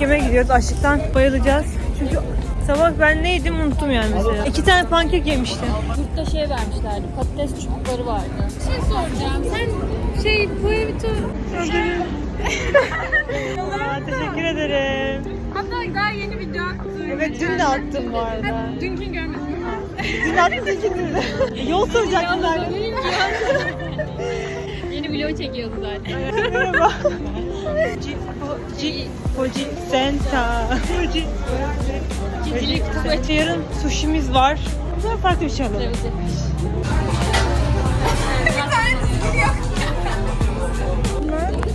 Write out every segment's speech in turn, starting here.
yemek yemeye gidiyoruz. Açlıktan bayılacağız. Çünkü sabah ben ne yedim unuttum yani mesela. İki tane pankek yemiştim. Yurtta şey vermişlerdi. Patates çubukları vardı. Bir şey soracağım. Sen şey bu evi Aa, teşekkür ederim. Hatta daha yeni video attım. Evet dün de attım bu arada. Dünkü görmedim. Dün attım ikiniz de. Yol soracaktım zaten. Yeni video çekiyordu zaten. Merhaba. Fuji, Fuji, Fuji Senta. Fuji. Fuji. Yarın sushimiz var. Sefer farklı bir şey alalım.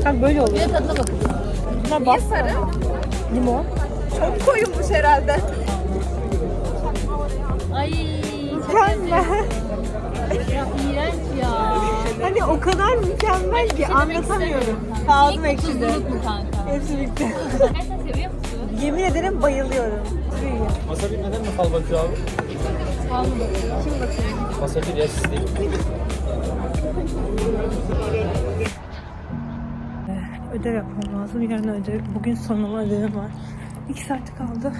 Bak böyle oluyor. Bir tadına bakın. Bunlar bas. sarı? Limon. Çok koyulmuş herhalde. Ay. Mükemmel. Ya iğrenç ya. Hani o kadar mükemmel ki anlatamıyorum. Ağzım ekşidi. Tuzluluk mu kanka? Hepsi bitti. Sen seviyor musun? Yemin ederim bayılıyorum. Sürüyor. Masa bitmeden mi fal bakıyor abi? Kalma bakıyor. Kim bakıyor? Masa bir ya siz değil. Ödev yapmam lazım. Yarın ödev. Bugün sonlama ödevim var. İki saat kaldı.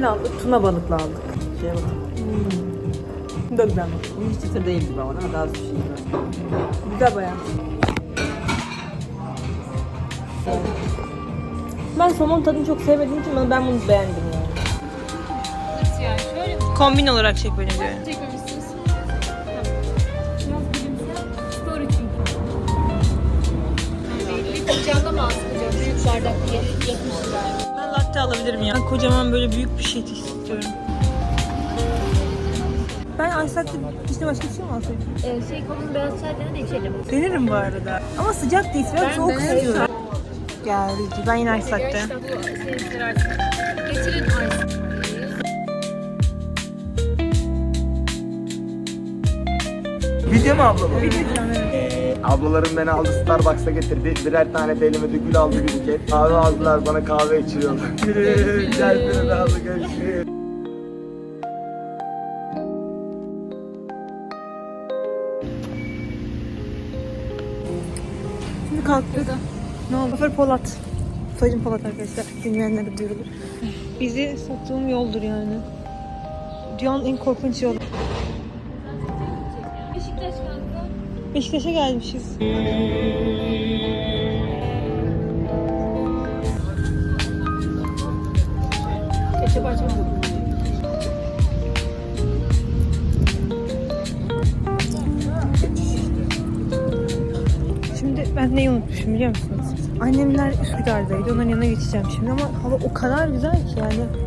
Ne aldık? Tuna balıklı aldık. Şeye bak. Bu da güzel bak. Bu hiç çıtır değil gibi ama? Daha az bir şey gibi. Güzel bayağı. Ben somon tadını çok sevmediğim için ben- ben bunu beğendim yani. Nasıl yani? Şöyle mi Kombin olarak çek beni diyor. çekmemişsiniz? Biraz bilimsel. Story çünkü. Bir fincanla mı? Büyük bardak 70 lira. Ben latte alabilirim ya. Ben kocaman böyle büyük bir şey istiyorum. Ben ice latte işte başka bir şey mi alsaydım? Ee, şey kolun beyaz çaylarını da içelim. Denirim bu arada. Ama sıcak değil. Ben soğuk denerim. istiyorum. Geldi. Ben yine ice latte. Getirin ice. Video mu abla bu? Ablalarım beni aldı Starbucks'a getirdi. Birer tane de elime de gül aldı bir buket. Kahve aldılar bana kahve içiriyorlar. Gel beni de aldı görüşürüz. Şimdi kalktık. Ne oldu? Zafer Polat. Soyacım Polat arkadaşlar. Dinleyenlere duyurulur. Bizi soktuğum yoldur yani. Dünyanın en korkunç yolu. Beşiktaş'a gelmişiz. Şimdi ben neyi unutmuşum biliyor musunuz? Annemler Üsküdar'daydı. Onların yanına geçeceğim şimdi ama hava o kadar güzel ki yani.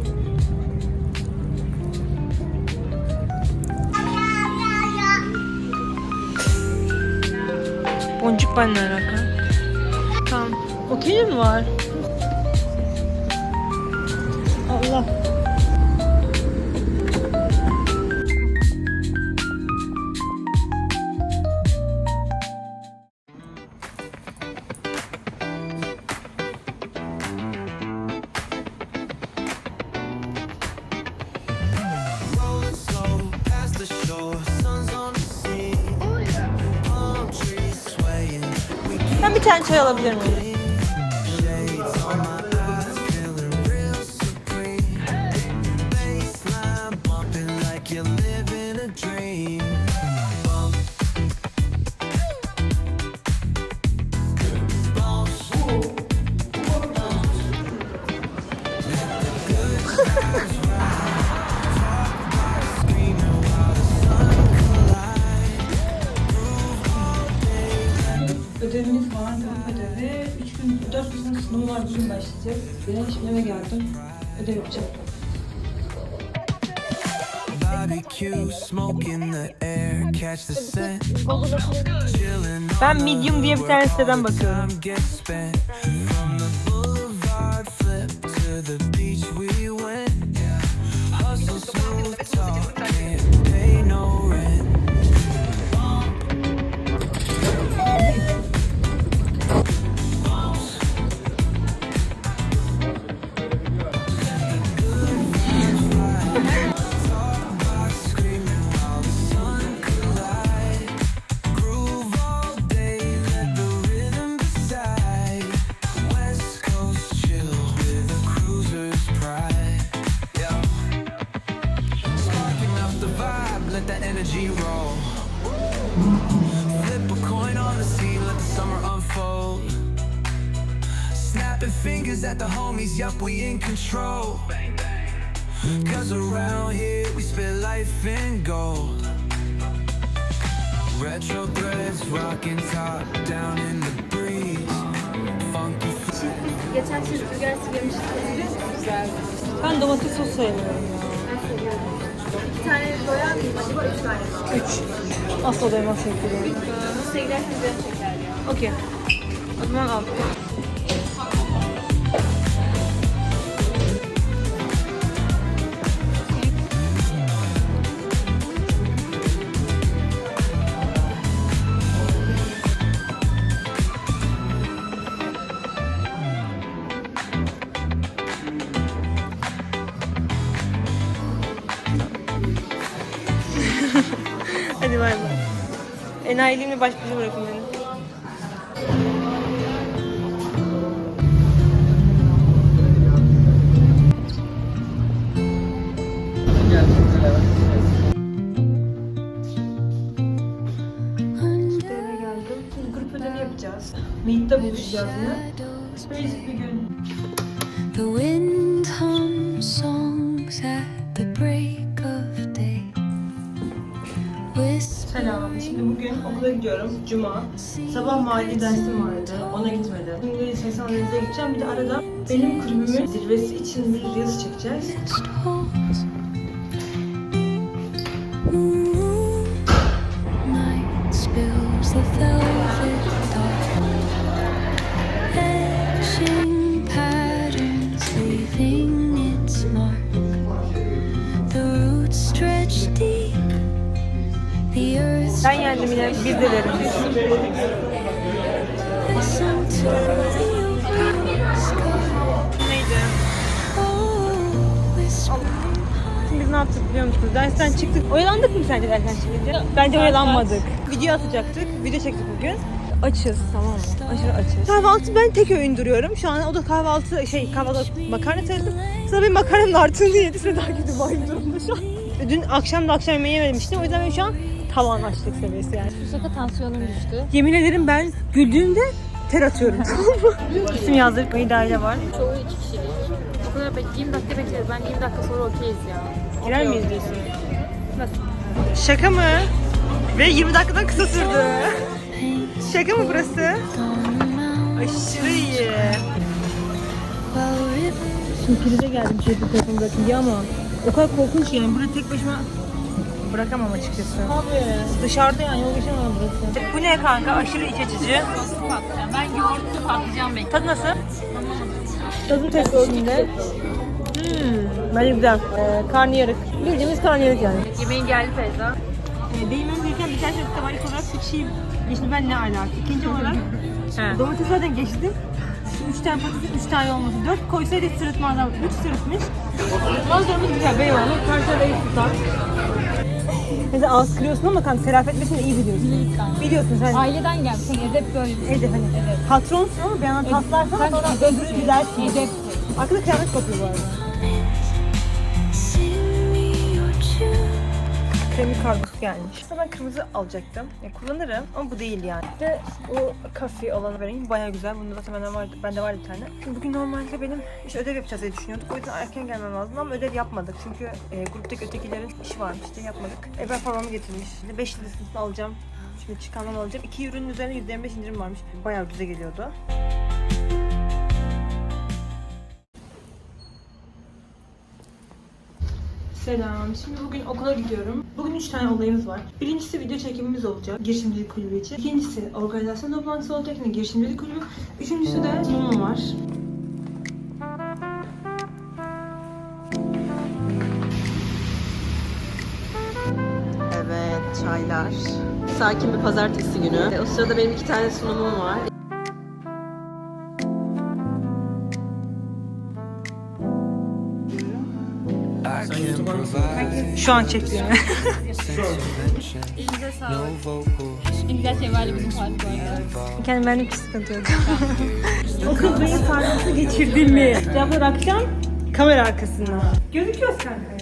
Boncuk benimle alaka. Tamam. Okey mi var? Tane çay alabilir miyim? Ben şimdi eve geldim. Ödev yapacağım. Ben Medium diye bir tane siteden bakıyorum. Cause around here we spit life in gold. Retro threads rocking top down in the breeze. Funky Geçen sene silemiştik. Güzel. Ben domates sos sevmiyorum ya. Ben seviyorum. İki tane doyar mıyım acaba? Üç tane mi? Üç. Asla doymaz sevgilim. Nasıl gidersen canım çeker ya. Okey. O zaman al. Enayiliğimi baş başa bırakın beni. İşte eve geldim. Grup ödevi yapacağız. Meet'te buluşacağız yine. Basic bir gün. Gidiyorum. Cuma. Sabah mali dersim vardı. Ona gitmedim. Şimdi ses analize gideceğim. Bir de arada benim kulübümün zirvesi için bir reels çekeceğiz. Sky. Neydi? Oh, whisper. Şimdi biz ne yaptık biliyor musunuz? Dersten çıktık. Oyalandık mı sence dersten çıkınca? Bence oyalanmadık. Video atacaktık. Video çektik bugün. Açız tamam mı? Aşırı açız. Kahvaltı ben tek öğün duruyorum. Şu an o da kahvaltı şey kahvaltı makarna söyledim. Sonra benim makarnamın arttığını yedi. Seda gibi aynı durumda şu an. Dün akşam da akşam yemeği yememiştim. O yüzden ben şu an tavan açlık seviyesi yani. Bu sefer tansiyonum düştü. Yemin ederim ben güldüğümde ter atıyorum tamam mı? İsim yazdırıp ile var. Çoğu iki kişilik. O kadar bek 20 dakika bekleriz. Ben 20 dakika sonra okeyiz ya. Girer miyiz diyorsun? Şaka mı? Ve 20 dakikadan kısa sürdü. Şaka mı burası? Aşırı iyi. Şimdi prize geldim şey bırakın diye ama o kadar korkunç yani burada tek başıma bırakamam açıkçası. Abi. Dışarıda yani yol geçemem burası. Bu ne kanka? Aşırı iç açıcı. Patlıcan. Ben yoğurtlu patlıcan bekliyorum. Tadı nasıl? Tadı test şimdi. Hmm, bence güzel. Ee, karnıyarık. Bildiğimiz karnıyarık yani. Yemeğin geldi Feyza. E, değmem gereken bir tane. İlk olarak seçeyim. Şimdi ben ne alaka? İkinci olarak domates zaten geçti. Üç tane patates, üç tane olması. Dört koysaydı sırıtmazlar. Üç sırıtmış. Manzaramız güzel. Beyoğlu. Karşıda reis tutar. Mesela az kırıyorsun ama kanka telafi etmesini iyi biliyorsun. Biliyorsun sen. Aileden gelsin. Edep böyle. Edep hani. Patronsun ama bir yandan taslarsan sonra öbürü gülersin. Edep. Arkada kıyamet kopuyor bu arada. Kremi kargosu gelmiş. Ben kırmızı alacaktım. Ya kullanırım ama bu değil yani. Bir de o kafe olanı vereyim. Baya güzel. Bunda zaten bende vardı, bende vardı bir tane. Şimdi bugün normalde benim işte ödev yapacağız diye düşünüyorduk. O yüzden erken gelmem lazım ama ödev yapmadık. Çünkü e, gruptaki ötekilerin işi varmış diye yapmadık. E, ben formamı getirmiş. Şimdi 5 lirasını alacağım. Şimdi çıkandan alacağım. İki ürünün üzerine %25 indirim varmış. Bayağı ucuza geliyordu. Selam. Şimdi bugün okula gidiyorum. Bugün üç tane olayımız var. Birincisi video çekimimiz olacak. Girişimcilik kulübü için. İkincisi organizasyon toplantısı olacak. Yine girişimcilik kulübü. Üçüncüsü de sunum var. Evet, çaylar. Sakin bir pazartesi günü. E, O sırada benim iki tane sunumum var. Şu an. Elinize No sağlık. şey var bizim parti bu arada. Kendi benlik bir sıkıntı yok. o kız beyin sarması geçirdi mi? Cevaplar akşam kamera arkasında. Gözüküyoruz kanka.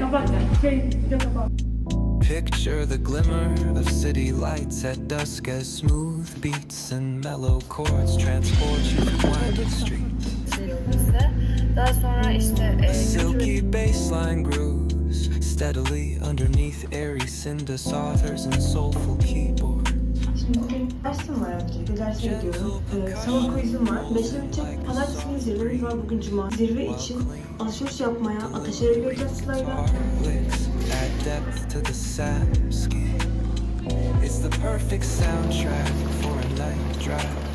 Kapat. Şey, kapat. Picture the glimmer of city lights at dusk as smooth beats and mellow chords transport you through winding streets. Daha sonra işte e, Silky bassline grooves steadily underneath airy synthesizers and soulful keyboards. Şimdi bugün dersim var öncelikle. Derse gidiyorum. Ee, sabah quizim var. Beşte bitecek. Pazartesi günü zirvemiz var bugün cuma. Zirve için alışveriş yapmaya Ataşehir'e göreceğiz sırayla. It's the perfect soundtrack for a night drive.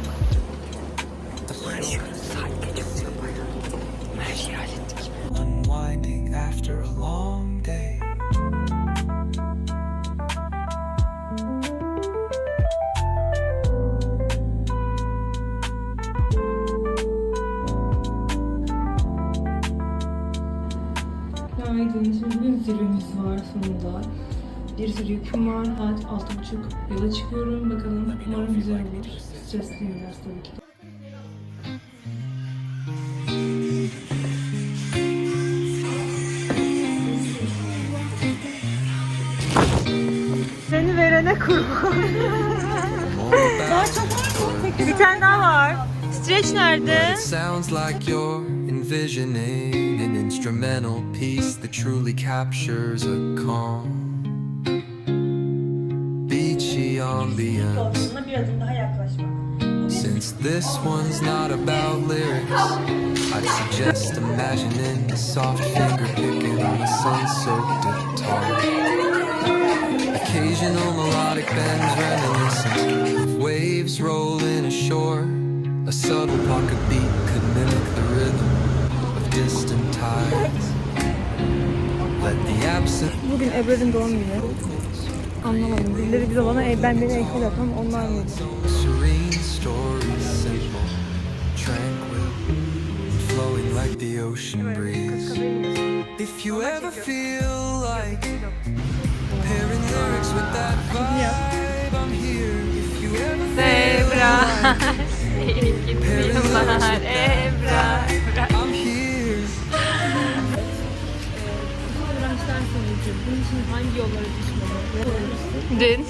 A short Unwinding after a long day. Günaydın. Şimdi bugün zirvemiz var sonunda. Bir sürü yüküm var. Saat altı buçuk. Yola çıkıyorum. Bakalım. Umarım güzel olur. Stresliyim biraz tabii ki. Seni Bir tane daha var. Streç nerede? Sounds like you're envisioning an instrumental piece that truly captures a calm, beachy bir adım daha yaklaşma. Since this one's not about lyrics, I'd suggest imagining soft finger picking on a sun-soaked guitar. Occasional melodic bends reminiscent waves rolling ashore. A subtle pocket beat could mimic the rhythm of distant tides. Let the absent Bugün Ebrar'ın doğum günü. Anlamadım. Birileri bize bana e, ben beni ekle ama onlar mıydı? If you ever feel like pairing lyrics with that vibe, I'm here. If you ever feel like pairing lyrics with that vibe, I'm here. Branşlar sonucu. Bunun için hangi yollara düşmeli? dün.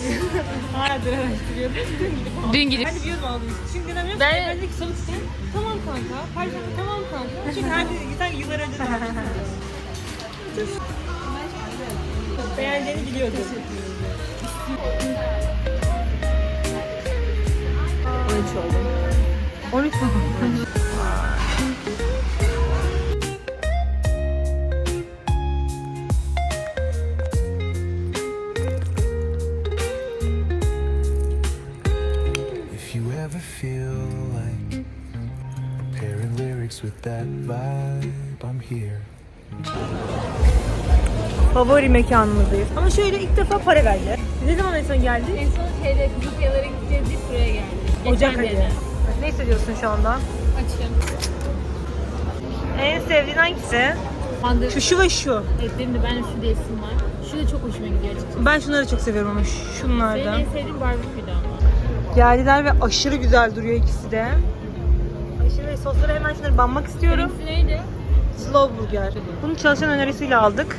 Hayırdır araştırıyordum. Dün gidip aldım. Dün gidip Ben de biliyorum aldım. Şimdi dönemiyorum. Ben- Ben... Ben de salı çıktım. Tamam kanka. Perşembe tamam kanka. Çünkü her sanki yıllar önce de Beğeneceğini biliyordum. 13 oldum. 13 mu? If you ever feel like pairing lyrics with that vibe, I'm here. Favori mekanımızdayız. Ama şöyle ilk defa para verdi. Ne zaman en son geldik? En son şeyde Kızılkayalara gideceğiz biz buraya geldik. Ocak ayı. Ne hissediyorsun şu anda? Açım. En sevdiğin hangisi? Şu, şu ve şu. Evet benim de ben de şu desim var. Şu da çok hoşuma gidiyor açıkçası. Ben şunları çok seviyorum ama Benim şunlardan. en sevdiğim barbeküydü ama. Geldiler ve aşırı güzel duruyor ikisi de. Aşırı sosları hemen şunları banmak istiyorum. Benimkisi neydi? Slow Burger. Bunu çalışan önerisiyle aldık.